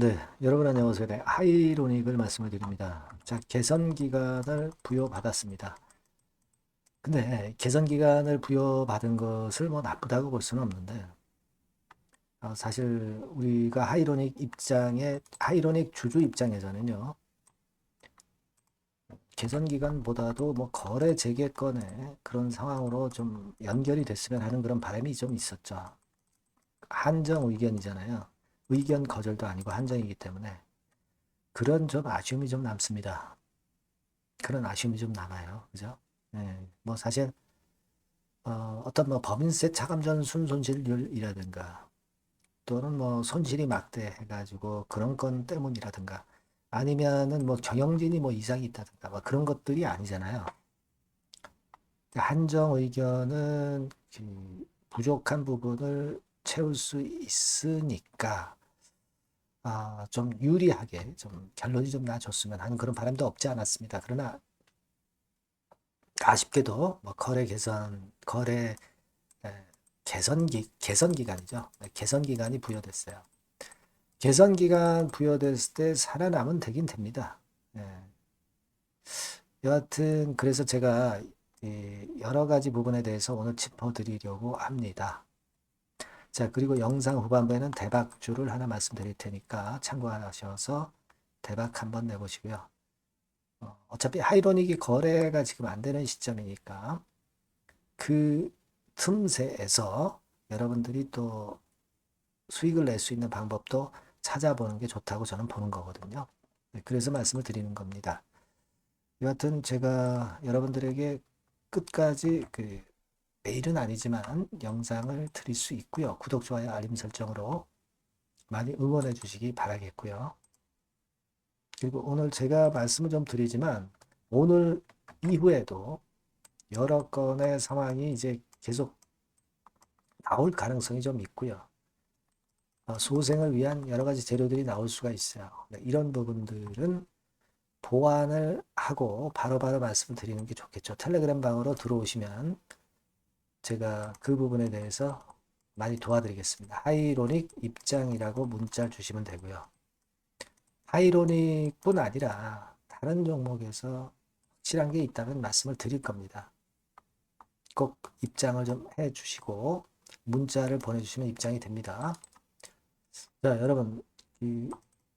네, 여러분 안녕하세요. 네, 하이로닉을 말씀을 드립니다. 자, 개선 기간을 부여받았습니다. 근데 개선 기간을 부여받은 것을 뭐 나쁘다고 볼 수는 없는데, 어, 사실 우리가 하이로닉 입장에, 하이로닉 주주 입장에서는요, 개선 기간보다도 뭐 거래 재개 건에 그런 상황으로 좀 연결이 됐으면 하는 그런 바람이 좀 있었죠. 한정 의견이잖아요. 의견 거절도 아니고 한정이기 때문에 그런 좀 아쉬움이 좀 남습니다. 그런 아쉬움이 좀 남아요. 그죠? 예, 뭐 사실 어, 어떤 뭐 법인세 차감전 순손실률이라든가 또는 뭐 손실이 막대해가지고 그런 건 때문이라든가 아니면은 뭐 경영진이 뭐 이상이 있다든가 뭐 그런 것들이 아니잖아요. 한정 의견은 그 부족한 부분을 채울 수 있으니까 아, 좀 유리하게 좀 결론이 좀 나줬으면 하는 그런 바람도 없지 않았습니다. 그러나 아쉽게도 뭐 거래 개선 거래 에, 개선 기 개선 기간이죠. 네, 개선 기간이 부여됐어요. 개선 기간 부여됐을 때 살아남은 되긴 됩니다. 예. 여하튼 그래서 제가 이 여러 가지 부분에 대해서 오늘 짚어드리려고 합니다. 자, 그리고 영상 후반부에는 대박주를 하나 말씀드릴 테니까 참고하셔서 대박 한번 내보시고요. 어, 어차피 하이로닉이 거래가 지금 안 되는 시점이니까 그 틈새에서 여러분들이 또 수익을 낼 수 있는 방법도 찾아보는 게 좋다고 저는 보는 거거든요. 네, 그래서 말씀을 드리는 겁니다. 여하튼 제가 여러분들에게 끝까지 그 매일은 아니지만 영상을 드릴 수 있고요. 구독, 좋아요, 알림 설정으로 많이 응원해 주시기 바라겠고요. 그리고 오늘 제가 말씀을 좀 드리지만 오늘 이후에도 여러 건의 상황이 이제 계속 나올 가능성이 좀 있고요. 어, 소생을 위한 여러 가지 재료들이 나올 수가 있어요. 네, 이런 부분들은 보완을 하고 바로 바로 말씀을 드리는 게 좋겠죠. 텔레그램 방으로 들어오시면 제가 그 부분에 대해서 많이 도와드리겠습니다. 하이로닉 입장이라고 문자 주시면 되고요. 하이로닉뿐 아니라 다른 종목에서 확실한 게 있다면 말씀을 드릴 겁니다. 꼭 입장을 좀 해주시고 문자를 보내주시면 입장이 됩니다. 자, 여러분, 이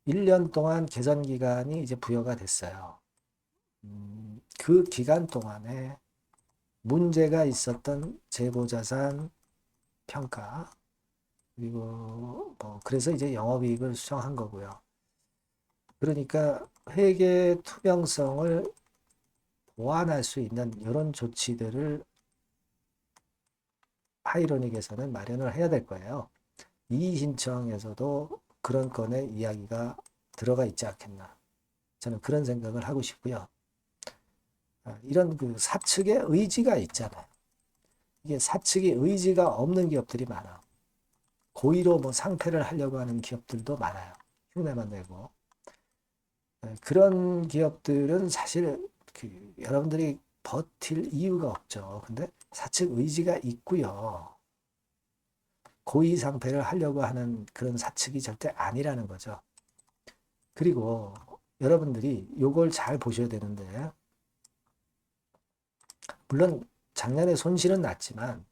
1년 동안 개선 기간이 이제 부여가 됐어요. 음, 그 기간 동안에 문제가 있었던 재고자산 평가 그리고 뭐 그래서 이제 영업이익을 수정한 거고요. 그러니까 회계 투명성을 보완할 수 있는 이런 조치들을 하이로닉에서는 마련을 해야 될 거예요. 이의 신청에서도 그런 건의 이야기가 들어가 있지 않겠나. 저는 그런 생각을 하고 싶고요. 아, 이런 그 사측의 의지가 있잖아요. 이게 사측의 의지가 없는 기업들이 많아. 고의로 뭐 상패를 하려고 하는 기업들도 많아요. 흉내만 내고. 네, 그런 기업들은 사실 그 여러분들이 버틸 이유가 없죠. 근데 사측 의지가 있고요. 고의 상패를 하려고 하는 그런 사측이 절대 아니라는 거죠. 그리고 여러분들이 요걸 잘 보셔야 되는데 물론 작년에 손실은 났지만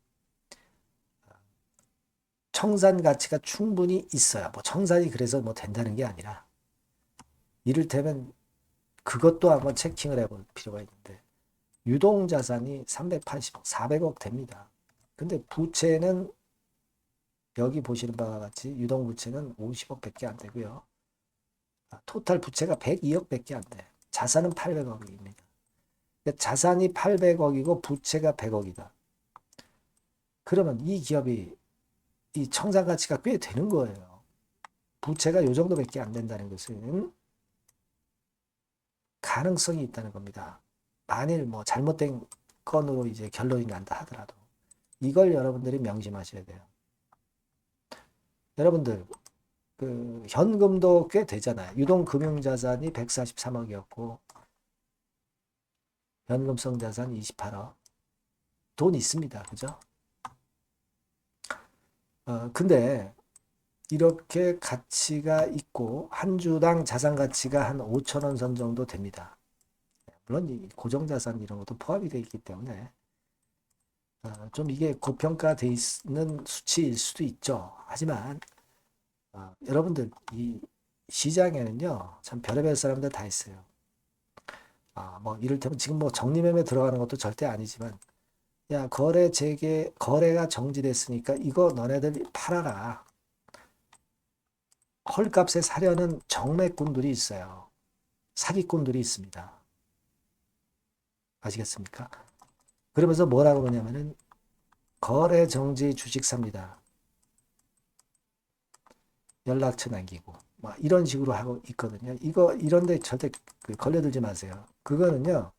청산 가치가 충분히 있어요. 뭐 청산이 그래서 뭐 된다는 게 아니라 이를테면 그것도 한번 체킹을 해볼 필요가 있는데 유동 자산이 380억, 400억 됩니다. 근데 부채는 여기 보시는 바와 같이 유동 부채는 50억 밖에 안 되고요. 아, 토탈 부채가 102억 밖에 안 돼. 자산은 800억입니다. 자산이 800억이고 부채가 100억이다. 그러면 이 기업이 이 청산 가치가 꽤 되는 거예요. 부채가 요 정도밖에 안 된다는 것은 가능성이 있다는 겁니다. 만일 뭐 잘못된 건으로 이제 결론이 난다 하더라도 이걸 여러분들이 명심하셔야 돼요. 여러분들 그 현금도 꽤 되잖아요. 유동 금융 자산이 143억이었고 현금성 자산 28억. 돈 있습니다. 그죠? 어, 근데 이렇게 가치가 있고 한 주당 자산 가치가 한 5천 원 선 정도 됩니다. 물론 이 고정 자산 이런 것도 포함이 되어 있기 때문에 어, 좀 이게 고평가돼 있는 수치일 수도 있죠. 하지만 어, 여러분들 이 시장에는요 참 별의별 사람들 다 있어요. 아, 뭐 이를테면 지금 뭐 정리매매 들어가는 것도 절대 아니지만 야 거래 재개 거래가 정지됐으니까 이거 너네들 팔아라. 헐값에 사려는 정매꾼들이 있어요. 사기꾼들이 있습니다. 아시겠습니까? 그러면서 뭐라고 그러냐면은 거래 정지 주식 삽니다. 연락처 남기고 막 이런 식으로 하고 있거든요. 이거 이런데 절대 그 걸려들지 마세요. 그거는요.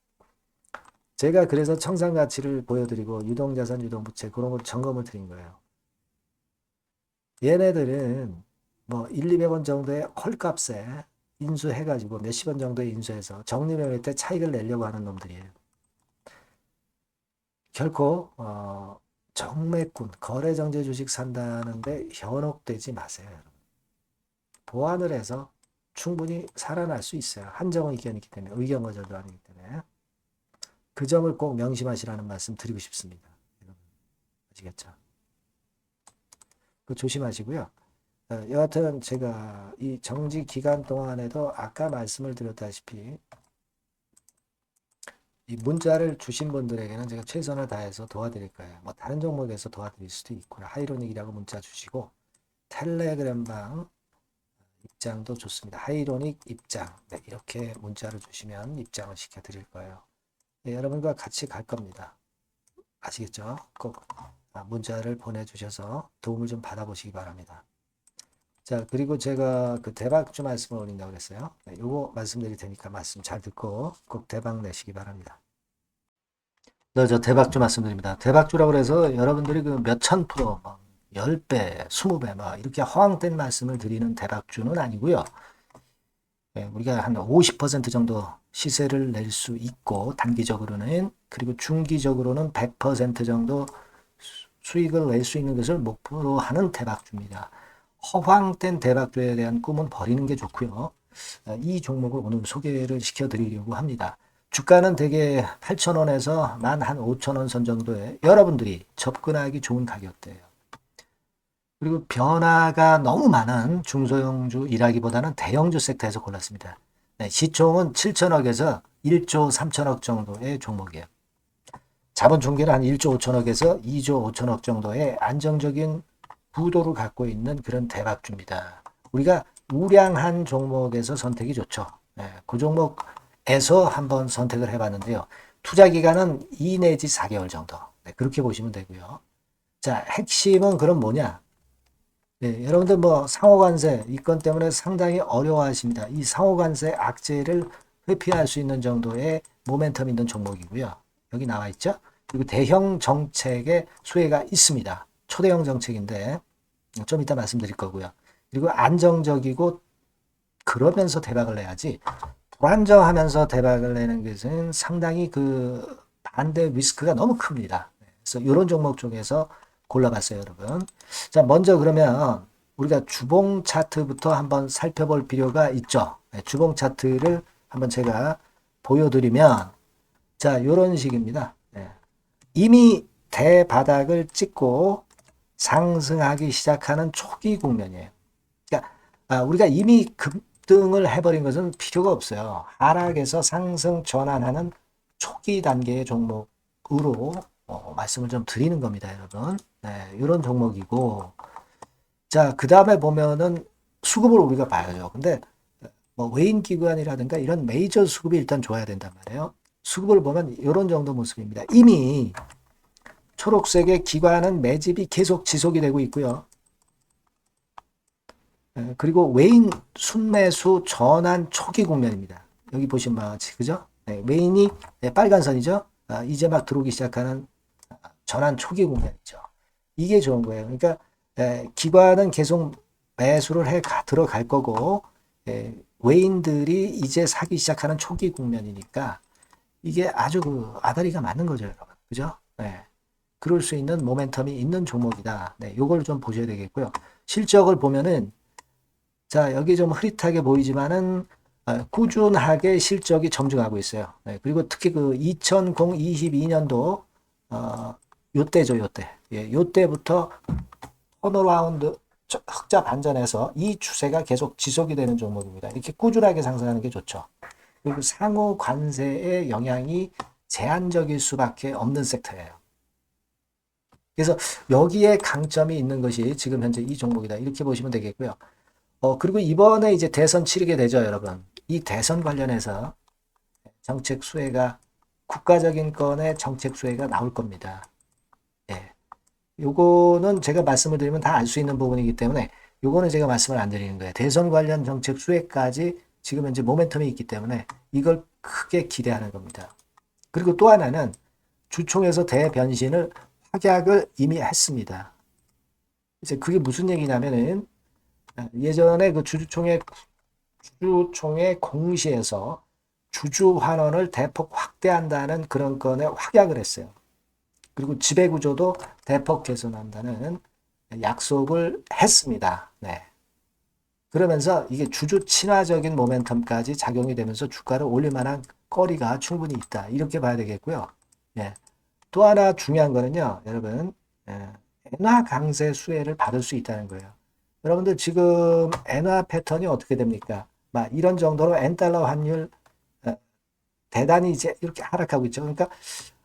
제가 그래서 청산 가치를 보여드리고 유동자산, 유동부채 그런 걸 점검을 드린 거예요. 얘네들은 뭐 1, 200원 정도의 헐값에 인수해가지고 몇십 원 정도에 인수해서 정리매매 때 차익을 내려고 하는 놈들이에요. 결코 어, 정매꾼, 거래정제 주식 산다는데 현혹되지 마세요. 보완을 해서 충분히 살아날 수 있어요. 한정의 의견이기 때문에 의견 거절도 아니기 때문에 그 점을 꼭 명심하시라는 말씀 드리고 싶습니다. 아시겠죠? 그 조심하시고요. 어, 여하튼 제가 이 정지 기간 동안에도 아까 말씀을 드렸다시피 이 문자를 주신 분들에게는 제가 최선을 다해서 도와드릴 거예요. 뭐 다른 종목에서 도와드릴 수도 있고요. 하이로닉이라고 문자 주시고 텔레그램방 입장도 좋습니다. 하이로닉 입장 네, 이렇게 문자를 주시면 입장을 시켜드릴 거예요. 네, 여러분과 같이 갈 겁니다. 아시겠죠? 꼭 아, 문자를 보내주셔서 도움을 좀 받아보시기 바랍니다. 자, 그리고 제가 그 대박주 말씀을 올린다고 그랬어요. 네, 요거 말씀드릴 테니까 말씀 잘 듣고 꼭 대박 내시기 바랍니다. 네, 저 대박주 말씀드립니다. 대박주라고 해서 여러분들이 그 몇 천 프로, 뭐 10배, 20배, 뭐 이렇게 허황된 말씀을 드리는 대박주는 아니고요. 네, 우리가 한 50% 정도 시세를 낼 수 있고 단기적으로는 그리고 중기적으로는 100% 정도 수- 수익을 낼 수 있는 것을 목표로 하는 대박주입니다. 허황된 대박주에 대한 꿈은 버리는 게 좋고요. 아, 이 종목을 오늘 소개를 시켜드리려고 합니다. 주가는 대개 8,000원에서 만 한 5,000원 선 정도에 여러분들이 접근하기 좋은 가격대예요. 그리고 변화가 너무 많은 중소형주 일하기보다는 대형주 섹터에서 골랐습니다. 네, 시총은 7천억에서 1조 3천억 정도의 종목이에요. 자본 총계는 한 1조 5천억에서 2조 5천억 정도의 안정적인 부도를 갖고 있는 그런 대박주입니다. 우리가 우량한 종목에서 선택이 좋죠. 네, 그 종목에서 한번 선택을 해봤는데요. 투자 기간은 2 내지 4개월 정도. 네, 그렇게 보시면 되고요. 자, 핵심은 그럼 뭐냐? 네, 여러분들 뭐 상호관세 이건 때문에 상당히 어려워하십니다. 이 상호관세 악재를 회피할 수 있는 정도의 모멘텀 있는 종목이고요. 여기 나와 있죠? 그리고 대형 정책의 수혜가 있습니다. 초대형 정책인데 좀 이따 말씀드릴 거고요. 그리고 안정적이고 그러면서 대박을 내야지 불안정하면서 대박을 내는 것은 상당히 그 반대 리스크가 너무 큽니다. 그래서 이런 종목 중에서 골라봤어요, 여러분. 자, 먼저 그러면 우리가 주봉 차트부터 한번 살펴볼 필요가 있죠. 네, 주봉 차트를 한번 제가 보여드리면 자, 이런 식입니다. 네. 이미 대바닥을 찍고 상승하기 시작하는 초기 국면이에요. 그러니까 아, 우리가 이미 급등을 해버린 것은 필요가 없어요. 하락에서 상승 전환하는 초기 단계의 종목으로 어, 말씀을 좀 드리는 겁니다, 여러분. 네, 이런 종목이고, 자, 그 다음에 보면은 수급을 우리가 봐야죠. 근데 뭐 외인 기관이라든가 이런 메이저 수급이 일단 좋아야 된단 말이에요. 수급을 보면 이런 정도 모습입니다. 이미 초록색의 기관은 매집이 계속 지속이 되고 있고요. 예, 그리고 외인 순매수 전환 초기 국면입니다. 여기 보시면 같이 그죠? 네, 외인이 네, 빨간 선이죠. 아, 이제 막 들어오기 시작하는 전환 초기 국면이죠. 이게 좋은 거예요. 그러니까 에, 기관은 계속 매수를 해 가, 들어갈 거고 에, 외인들이 이제 사기 시작하는 초기 국면이니까 이게 아주 그 아다리가 맞는 거죠, 여러분. 그죠? 네. 그럴 수 있는 모멘텀이 있는 종목이다. 네, 요걸 좀 보셔야 되겠고요. 실적을 보면은 자 여기 좀 흐릿하게 보이지만은 아, 꾸준하게 실적이 점증하고 있어요. 네, 그리고 특히 그 2022년도 어, 요때죠, 요때. 예, 요때부터 턴어라운드 저- 흑자 반전해서 이 추세가 계속 지속이 되는 종목입니다. 이렇게 꾸준하게 상승하는 게 좋죠. 그리고 상호 관세의 영향이 제한적일 수밖에 없는 섹터예요. 그래서 여기에 강점이 있는 것이 지금 현재 이 종목이다. 이렇게 보시면 되겠고요. 어, 그리고 이번에 이제 대선 치르게 되죠, 여러분. 이 대선 관련해서 정책 수혜가 국가적인 건의 정책 수혜가 나올 겁니다. 예. 요거는 제가 말씀을 드리면 다 알 수 있는 부분이기 때문에 요거는 제가 말씀을 안 드리는 거예요. 대선 관련 정책 수혜까지 지금 현재 모멘텀이 있기 때문에 이걸 크게 기대하는 겁니다. 그리고 또 하나는 주총에서 대변신을 확약을 이미 했습니다. 이제 그게 무슨 얘기냐면은 아, 예전에 그 주주총회 주주총회 공시에서 주주 환원을 대폭 확대한다는 그런 건에 확약을 했어요. 그리고 지배 구조도 대폭 개선한다는 약속을 했습니다. 네. 그러면서 이게 주주 친화적인 모멘텀까지 작용이 되면서 주가를 올릴 만한 거리가 충분히 있다. 이렇게 봐야 되겠고요. 예. 또 하나 중요한 거는요, 여러분, 예. 엔화 강세 수혜를 받을 수 있다는 거예요. 여러분들 지금 엔화 패턴이 어떻게 됩니까? 막 이런 정도로 엔달러 환율 어, 대단히 이제 이렇게 하락하고 있죠. 그러니까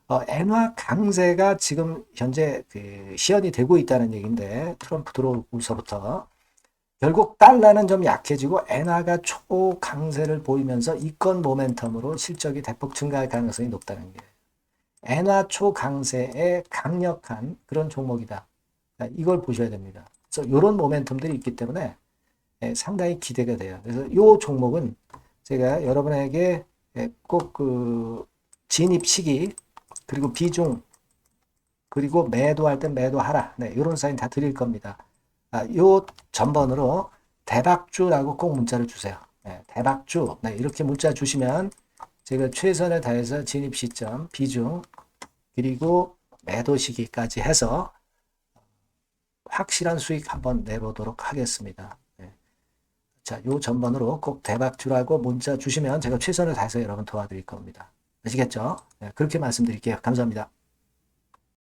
어, 엔화 강세가 지금 현재 그 시연이 되고 있다는 얘기인데 트럼프 들어오고서부터 결국 달러는 좀 약해지고 엔화가 초강세를 보이면서 이건 모멘텀으로 실적이 대폭 증가할 가능성이 높다는 게 엔화 초강세의 강력한 그런 종목이다. 아, 이걸 보셔야 됩니다. 그래서 이런 모멘텀들이 있기 때문에 예, 상당히 기대가 돼요. 그래서 이 종목은 제가 여러분에게 예, 꼭그 진입 시기 그리고 비중 그리고 매도할 땐 매도하라. 네, 이런 사인 다 드릴 겁니다. 아, 요 전번으로 대박주라고 꼭 문자를 주세요. 네, 대박주. 네, 이렇게 문자 주시면 제가 최선을 다해서 진입 시점, 비중, 그리고 매도 시기까지 해서 확실한 수익 한번 내보도록 하겠습니다. 네. 자, 요 전번으로 꼭 대박주라고 문자 주시면 제가 최선을 다해서 여러분 도와드릴 겁니다. 아시겠죠? 네, 그렇게 말씀드릴게요. 감사합니다.